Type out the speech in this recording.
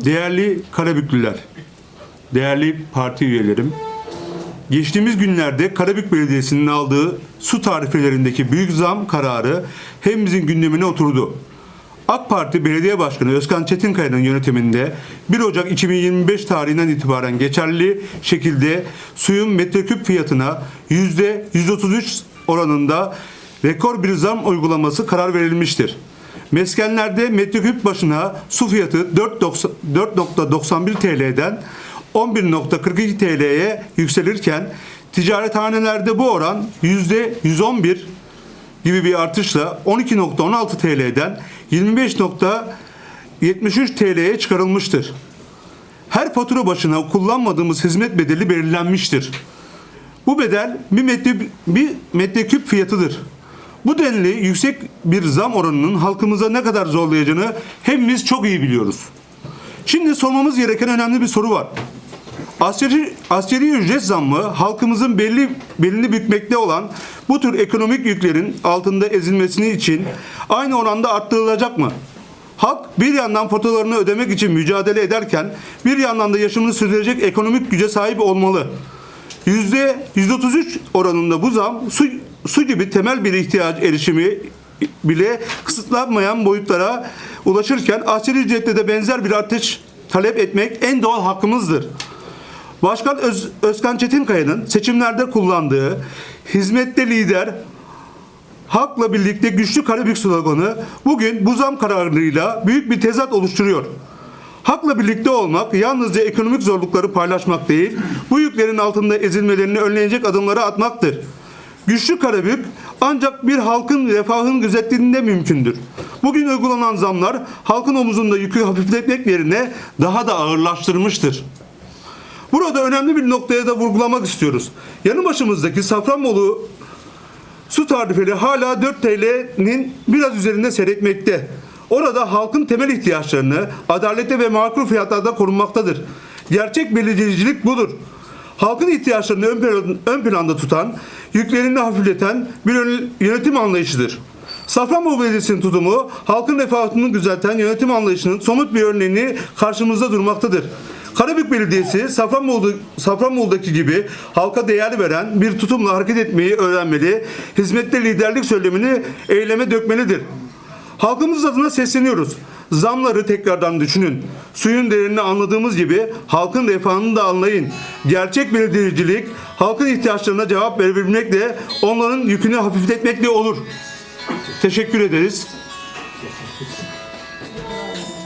Değerli Karabüklüler, değerli parti üyelerim, geçtiğimiz günlerde Karabük Belediyesi'nin aldığı su tarifelerindeki büyük zam kararı hepimizin gündemine oturdu. AK Parti Belediye Başkanı Özkan Çetinkaya'nın yönetiminde 1 Ocak 2025 tarihinden itibaren geçerli şekilde suyun metreküp fiyatına %133 oranında rekor bir zam uygulaması karar verilmiştir. Meskenlerde metreküp başına su fiyatı 4.90 4.91 TL'den 11.42 TL'ye yükselirken ticarethanelerde bu oran %111 gibi bir artışla 12.16 TL'den 25.73 TL'ye çıkarılmıştır. Her fatura başına kullanmadığımız hizmet bedeli belirlenmiştir. Bu bedel bir, bir metreküp fiyatıdır. Bu denli yüksek bir zam oranının halkımıza ne kadar zorlayacağını hepimiz çok iyi biliyoruz. Şimdi sormamız gereken önemli bir soru var. Askeri, askeri ücret zammı halkımızın belli belini bükmekte olan bu tür ekonomik yüklerin altında ezilmesini için aynı oranda arttırılacak mı? Halk bir yandan faturalarını ödemek için mücadele ederken bir yandan da yaşamını sürdürecek ekonomik güce sahip olmalı. Yüzde 133 oranında bu zam su, su gibi temel bir ihtiyaç erişimi bile kısıtlanmayan boyutlara ulaşırken asgari ücrette de benzer bir artış talep etmek en doğal hakkımızdır. Başkan Öz, Özkan Çetinkaya'nın seçimlerde kullandığı hizmette lider, halkla birlikte güçlü Karabük sloganı bugün bu zam kararıyla büyük bir tezat oluşturuyor. Hakla birlikte olmak yalnızca ekonomik zorlukları paylaşmak değil, bu yüklerin altında ezilmelerini önleyecek adımları atmaktır. Güçlü Karabük ancak bir halkın refahın gözettiğinde mümkündür. Bugün uygulanan zamlar halkın omuzunda yükü hafifletmek yerine daha da ağırlaştırmıştır. Burada önemli bir noktaya da vurgulamak istiyoruz. Yanı başımızdaki Safranbolu su tarifeli hala 4 TL'nin biraz üzerinde seyretmekte. Orada halkın temel ihtiyaçlarını adalette ve makul fiyatlarda korunmaktadır. Gerçek belirleyicilik budur. Halkın ihtiyaçlarını ön, ön planda tutan, yüklerini hafifleten bir yön- yönetim anlayışıdır. Safranbolu Belediyesi'nin tutumu halkın refahını düzelten yönetim anlayışının somut bir örneğini karşımızda durmaktadır. Karabük Belediyesi Safranbolu, Safranbolu'daki gibi halka değer veren bir tutumla hareket etmeyi öğrenmeli, hizmette liderlik söylemini eyleme dökmelidir. Halkımız adına sesleniyoruz. Zamları tekrardan düşünün. Suyun değerini anladığımız gibi halkın refahını da anlayın gerçek belediyecilik halkın ihtiyaçlarına cevap verebilmekle onların yükünü hafifletmekle olur. Teşekkür ederiz.